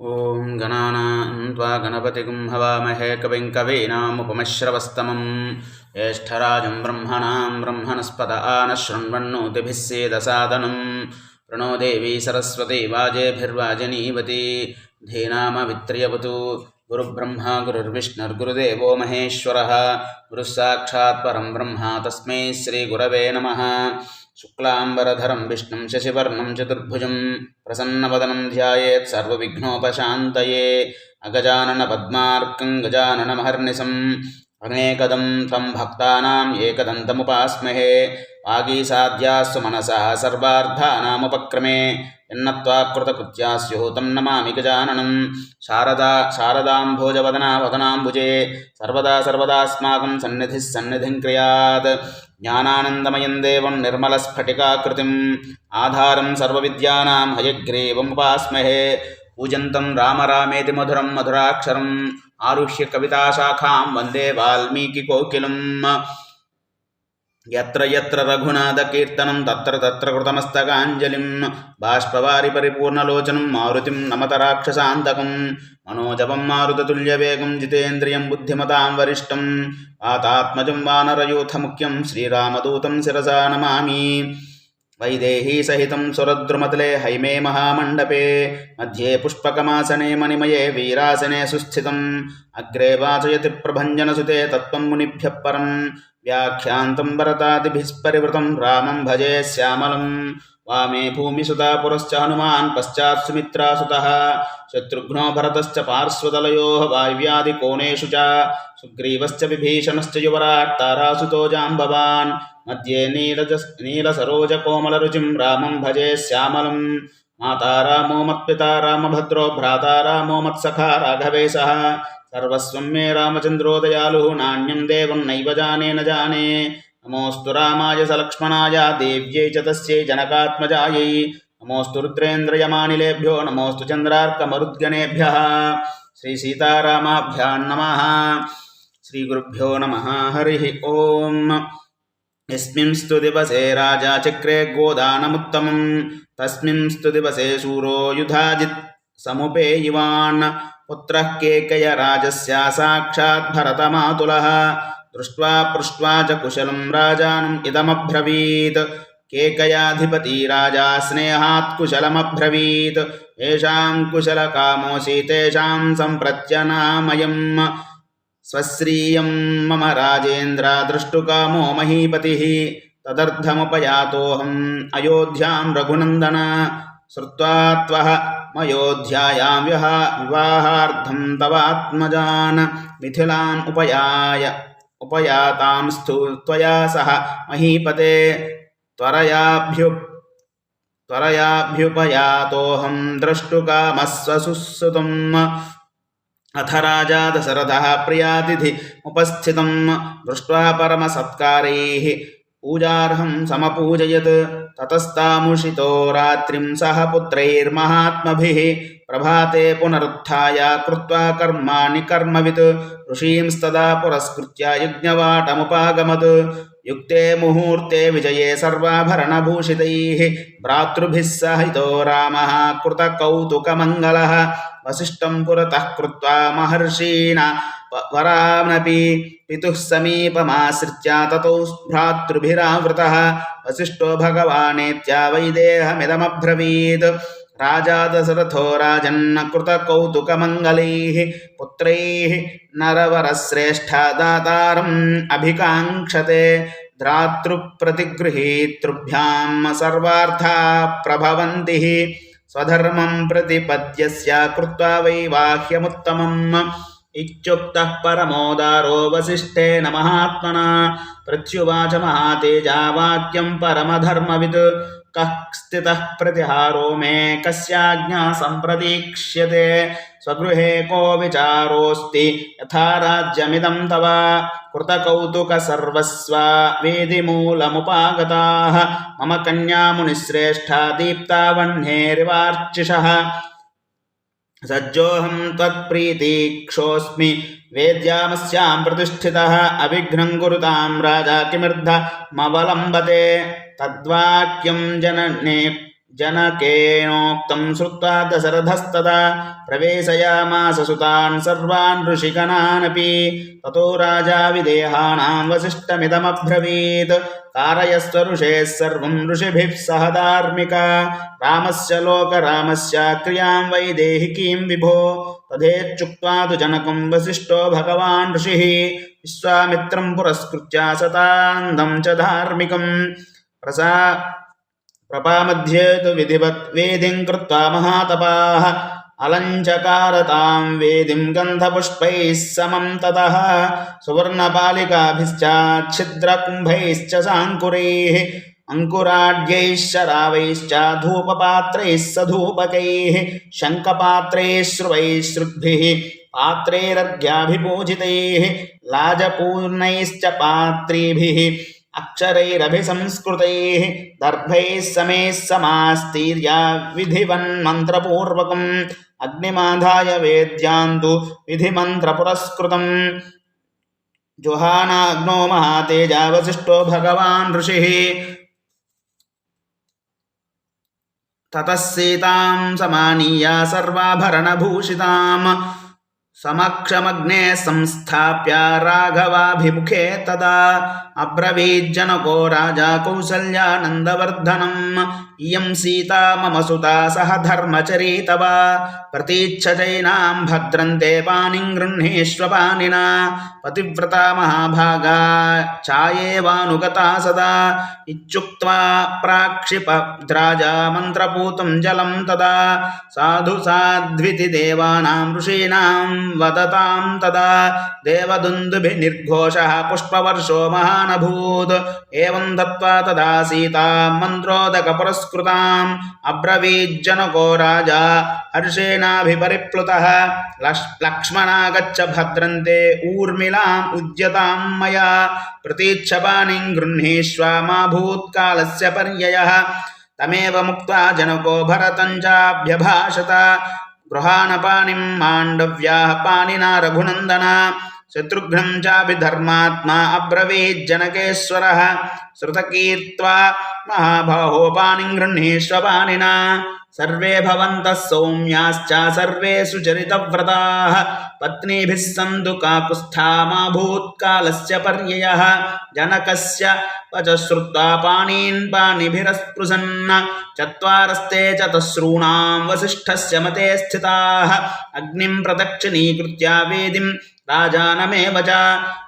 ॐ गणानां त्वा गणपतिगुं हवामहे कविं कवीनामुपमश्रवस्तमं ज्येष्ठराजं ब्रह्मणां ब्रह्मणस्पद आनशृण्वन्नोतिभिः सेदसादनं प्रणो देवी सरस्वती वाजेभिर्वाजनीवती धीनामवित्र्यवतु गुरुब्रह्मा गुरुर्विष्णुर्गुरुदेवो महेश्वरः गुरुः साक्षात् परं ब्रह्म तस्मै श्रीगुरवे नमः శుక్లాంబరధరం విష్ణుం శశివర్ణం చతుర్భుజం ప్రసన్నవదనం ధ్యాయేత్ సర్వవిఘ్నోపశాంతయే అగజానన పద్మార్కం గజాననమహర్నిశం అనేకదం త్వం భక్తానాం ఏకదంతముపాస్మహే వాగీసాధ్యాస్సు మనసా సర్వార్థానాముపక్రమే ఎన్నత్వాకృతకృత్యా స్యుః తం నమామి గజాననం శారదా శారదాంభోజవదనా వదనాంబుజే సర్వదా సర్వదాస్మాకం సన్నిధిస్సన్నిధిం క్రియాత్ ஞானானந்தமயம் தேவம் நிர்மலஸ்ஃபட்டிகாக்கிருதிம் ஆதாரம் சர்வவித்யானாம் ஹயக்ரீவம் உபாஸ்மஹே. பூஜந்தம் ராம ராமேதி மதுரம் மதுராட்சரம். ஆருஷ்ய கவிதாசாக்காம் வந்தே வால்மீகி கோகிலும். ఎత్ర ఎత్ర రఘునాథ కీర్తనం తత్ర తత్ర కృతమస్తకాంజలిం బాష్పవారి పరిపూర్ణలోచనం మారుతిం నమత రాక్షసాంతకం మనోజపం మారుతతుల్య వేగం జితేంద్రియం బుద్ధిమతాం వరిష్టం ఆతాత్మజం వానరయూథముఖ్యం శ్రీరామదూతం శిరసా నమామి వైదేహీ సహితం సురద్రుమతలే హైమే మహామండపే మధ్యే పుష్పకమాసనే మణిమయే వీరాసనే సుస్థితం अग्रे वाचयति प्रभञ्जनसुते तत्त्वं मुनिभ्यः परं। व्याख्यान्तं वरतादिभिः परिवृतं रामं भजे श्यामलं। वामे भूमिसुता पुरश्च हनुमान् पश्चात् सुमित्रासुतः। शत्रुघ्नो भरतश्च पार्श्वदलयोः वायव्यादिकोणेषु च। सुग्रीवश्च विभीषणश्च युवराट् तारासुतो जाम्बवान्। मध्ये नीलज नीलसरोजकोमलरुचिं रामं भजे श्यामलं। माता रामो मत्पिता रामभद्रो भ्राता रामो मत्सखा राघवेशः సర్వస్వం మే రామచంద్రోదయాలు నాణ్యం దేవం నైవ జానే న జానే నమోస్తు రామాయ సలక్ష్మణాయ దేవ్యై చ తస్యై జనకాత్మజాయై నమోస్తు రుద్రేంద్రయమానిలేభ్యో నమోస్తు చంద్రార్కమరుద్గణేభ్య శ్రీ సీతారామాభ్యాం నమ శ్రీ గురుభ్యో నమ హరి ఓం యస్మింస్తు దివసే రాజా చక్రే గోదానముత్తమం తస్మింస్తు దివసే శూరో యుధాజిత్ సముపేయివాన్ पुत्रः केकयराजस्य साक्षात् भरतमातुलः। दृष्ट्वा पृष्ट्वा च कुशलं राजानम् इदमब्रवीत् केकयाधिपती राजा स्नेहात् कुशलमब्रवीत् येषां कुशलकामोऽसि तेषां सम्प्रत्यनामयम्। स्वश्रियं मम राजेन्द्र द्रष्टुकामो महीपतिः। तदर्थमुपयातोऽहम् अयोध्यां रघुनन्दन। श्रुत्वा त्वः मयोध्यायां व्यः विवाहार्थं तवात्मजान् मिथिलाम् उपयाय, उपयातां स्तु त्वया सह महीपते, त्वरयाभ्यु, त्वरयाभ्युपयातोऽहं द्रष्टुकामस्वसुसुतम्। अथ राजा दशरथः प्रियातिथि उपस्थितं दृष्ट्वा परमसत्कारैः पूजार्हं समपूजयत् ततस्तामुषितो रात्रिं सह पुत्रैर्महात्मभिः प्रभाते पुनरुत्थाय कृत्वा कर्माणि कर्मवित् ऋषींस्तदा पुरस्कृत्य यज्ञवाटमुपागमत् युक्ते मुहूर्ते विजये सर्वाभरणभूषितैः भ्रातृभिः सहितो रामः कृतकौतुकमङ्गलः वसिष्ठं पुरतः कृत्वा महर्षीणा వరానపి పితు సమీపమాశ్రిత్య తతౌ భ్రాతృభిరావృత వశిష్ఠో భగవానేత్యా వైదేహమిదమబ్రవీత్ రాజా దశరథో రాజన్న కృతకౌతుకమంగళై పుత్రై నరవరశ్రేష్ఠ దాతారం అభికాంక్షతే ధాతృప్రతిగృహీతృభ్యాం సర్వార్థా ప్రభవంతి స్వధర్మం ప్రతిపద్యస్య కృత్వా వైవాహ్యముత్తమం इत्युक्तः परमोदारो वसिष्ठेन महात्मना प्रत्युवाच महातेजा वाक्यं परमधर्मवित् कः स्थितः प्रतिहारो मे कस्याज्ञा सम्प्रतीक्ष्यते स्वगृहे को विचारोऽस्ति यथा राज्यमिदं तव कृतकौतुकसर्वस्वा वेदिमूलमुपागताः मम कन्यामुनिश्रेष्ठा సజ్జోహం త్వత్ప్రీతీక్షోస్మి వేద్యామస్యాం ప్రతిష్ఠిత అవిఘ్నం గురుతాం రాజా కిమిర్ధ మవలంబతే తద్వాక్యం జననే जनकेनोक्तं श्रुत्वा दशरथस्तदा प्रवेशयामास सुतान् सर्वान् ऋषिगणानपि ततो राजा विदेहानां वसिष्ठमिदमब्रवीत्। कारयस्व ऋषेः सर्वं ऋषिभिः सह धार्मिका। रामस्य लोकरामस्य क्रियां वैदेहिकीं विभो। तथेच्छुक्त्वा तु जनकं वसिष्ठो भगवान् ऋषिः। विश्वामित्रं पुरस्कृत्य सतान्दं च धार्मिकं प्रसा प्रपामध्ये तु विधिवत् वेदिं कृत्वा महातपाः। अलञ्चकारतां वेदिं गन्धपुष्पैः समं ततः। सुवर्णपालिकाभिश्चाच्छिद्रकुम्भैश्च साङ्कुरैः। अङ्कुराढ्यैः शरावैश्च धूपपात्रैः सधूपकैः शङ्खपात्रैः श्रुवैः श्रुद्भिः पात्रैरर्घ्याभिपूजितैः। लाजपूर्णैश्च पात्रीभिः। अक्षरैरभिसंस्कृतैः दर्भैः समैः समास्तीर्या विधिवन्मन्त्रपूर्वकम् अग्निमाधाय वेद्यान्तु विधिमन्त्रपुरस्कृतम्। जुहानाग्नो महातेजावसिष्ठो भगवान् ऋषिः। ततः सीतां समानीय सर्वाभरणभूषिताम्। समक्षमग्ने संस्थाप्य राघवाभिमुखे तदा అబ్రవీజ్జనకో రాజా కౌసల్యానందవర్ధనం. ఇయం సీతా మమ సుతా సహ ధర్మచరీతవ. ప్రతీచ్ఛైనాం భద్రంతే పానిం గృహ్ణేష్వ పానినా పతివ్రత మహాభాగా ఛాయేవానుగతా సదా. ఇచ్చుక్త్వా ప్రాక్షిపద్రాజా మంత్రపూతం జలం తదా. సాధు సాధ్వితి దేవానాం ఋషీణాం వదతాం తదా. దేవదుందుభిర్ఘోష పుష్పవర్షో మహాన్ महानभूत् एवं दत्त्वा तदा सीता मन्त्रोदकपुरस्कृताम् अब्रवीज्जनको राजा हर्षेणाभिपरिप्लुतः। लक्ष्मणागच्छ भद्रन्ते ऊर्मिलाम् उद्यतां मया। प्रतीच्छपाणिं गृह्णीष्व मा भूत्कालस्य पर्ययः। तमेव मुक्त्वा जनको भरतं चाभ्यभाषत। गृहाणपाणिं माण्डव्याः पाणिना रघुनन्दन శత్రుఘ్నం చాపి ధర్మాత్మా అబ్రవీజ్జనకేశ్వర శృతకీర్త్వా మహాబాహోపాని గృహ్ణేశ్వపానినా सर्वे भवन्तः सौम्याश्च सर्वे सुचरितव्रताः पत्नीभिः सन्तु काकुत्स्था मा भूत्कालस्य पर्ययः। जनकस्य वच श्रुत्वा पाणीन् पाणिभिरस्पृशन् चत्वारस्ते चतस्रूणां वसिष्ठस्य मते स्थिताः। अग्निं प्रदक्षिणीकृत्य वेदिं राजानमेव च।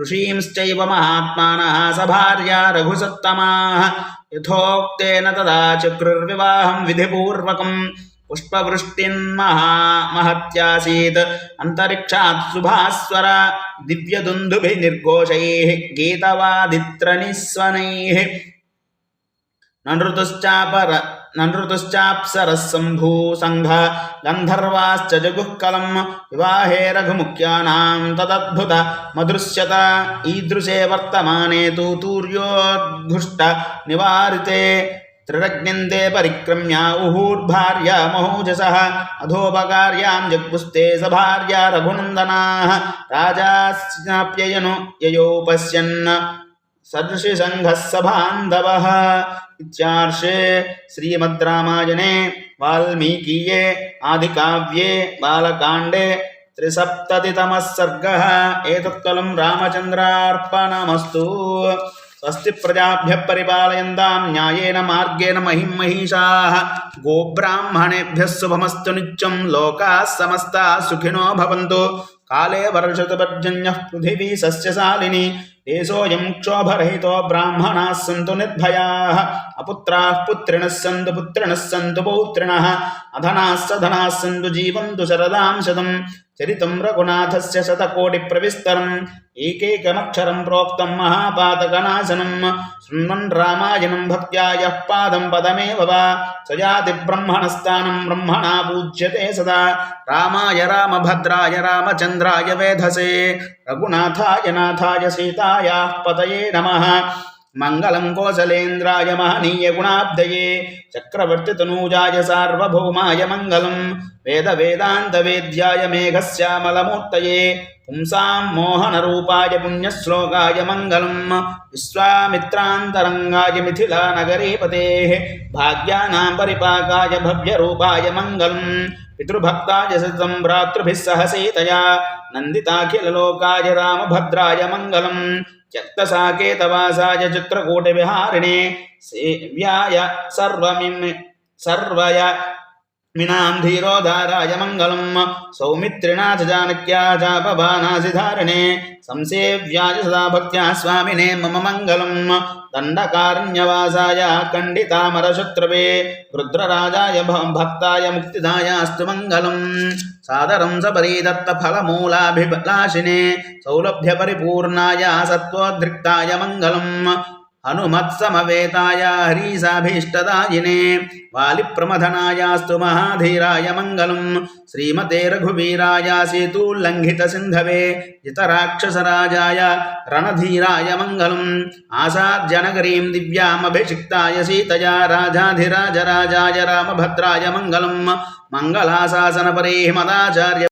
ऋषींश्चैव महात्मानः सभार्या रघुसत्तमाः। యథోక్తేన తదా చక్రుర్వివాహం విధిపూర్వకం. పుష్పవృష్టిన్మహా మహత్యాసీత్. అంతరిక్షాత్ సుభాస్వర దివ్యదుందుభి నిర్ఘోషై గీతవాదిత్ర నిస్వనై నృతుశ్చాపర न नृतुश्चाप्सरः सम्भूसङ्घ गन्धर्वाश्च जगुःकलं विवाहे रघुमुख्यानां तदद्भुत मदृश्यत। ईदृशे वर्तमाने तु तूर्योद्घुष्ट निवारिते। त्रिरग्निन्दे परिक्रम्य उहूर्भार्या महोजसः। अधोपकार्यां जग्पुस्ते स भार्या रघुनन्दनाः। राजास्याप्ययनु ययौ पश्यन् सदृशिसङ्घः सभान्धवः इत्यार्षे श्रीमद्रामायणे वाल्मीकीये आदिकाव्ये बालकाण्डे त्रिसप्ततितमः सर्गः एतत्कलं रामचन्द्रार्पणमस्तु स्वस्ति प्रजाभ्यः परिपालयन्तां न्यायेन मार्गेण महिं महिषाः गोब्राह्मणेभ्यः शुभमस्तु नित्यं लोकाः समस्ताः सुखिनो भवन्तु काले वर्षतु पर्जन्यः पृथिवी सस्यशालिनी देशोऽयं क्षोभरहितो ब्राह्मणाः सन्तु निर्भयाः, अपुत्राः पुत्रिणः सन्तु पुत्रिणः सन्तु पौत्रिणः, अधनाः सधनाः सन्तु जीवन्तु शरदां शतं చరితం రఘునాథస్య శతకోటి ప్రవిస్తరం. ఏకైకమక్షరం ప్రోక్తం మహాపాతకనాశనం శృణ్వన్ రామాయణం భక్త్యా యః పాదం పదమేవ వా. సజాతి బ్రహ్మణస్థానం బ్రహ్మణా పూజ్యతే సదా. రామాయ రామభద్రాయ రామచంద్రాయ వేధసే. రఘునాథాయ నాథాయ సీతాయాః పతయే నమః. मङ्गलं कोसलेन्द्राय महनीयगुणाब्धये चक्रवर्तितनूजाय सार्वभौमाय मङ्गलं वेदवेदान्तवेद्याय मेघश्यामलमूर्तये पुंसां मोहनरूपाय पुण्यश्लोकाय मङ्गलं विश्वामित्रान्तरङ्गाय मिथिलानगरीपतेः, भाग्यानां परिपाकाय भव्यरूपाय मङ्गलम् पितृभक्ताय सततं भ्रातृभिः सह सीतया नन्दिताखिललोकाय रामभद्राय मङ्गलम् त्यक्तसाकेतवासाय चित्रकूटविहारिणे सेव्याय सर्वमिम् सर्वय मिनां धीरोधाराय मङ्गलं सौमित्रिणाथ जानक्या चापवानासिधारिणे संसेव्याय सदा भक्त्या स्वामिने मम मङ्गलं दण्डकारण्यवासाय कण्डितामरशत्रवे रुद्रराजाय भ- भक्ताय मुक्तिदायास्तु मङ्गलम् सादरं सपरीदत्तफलमूलाभिलाशिने सौलभ्यपरिपूर्णाय सत्त्वोद्रिक्ताय मङ्गलम् हनुमत्समवेताय हरीसाभीष्टदायिने वालिप्रमथनायास्तु महाधीराय मङ्गलम्। श्रीमते रघुवीराय सेतुल्लङ्घितसिन्धवे जितराक्षसराजाय रणधीराय मङ्गलम्। आसाद्यनगरीं दिव्यामभिषिक्ताय सीतया, राजाधिराजराजाय रामभद्राय मङ्गलम्। मङ्गलाशासनपरेः मदाचार्य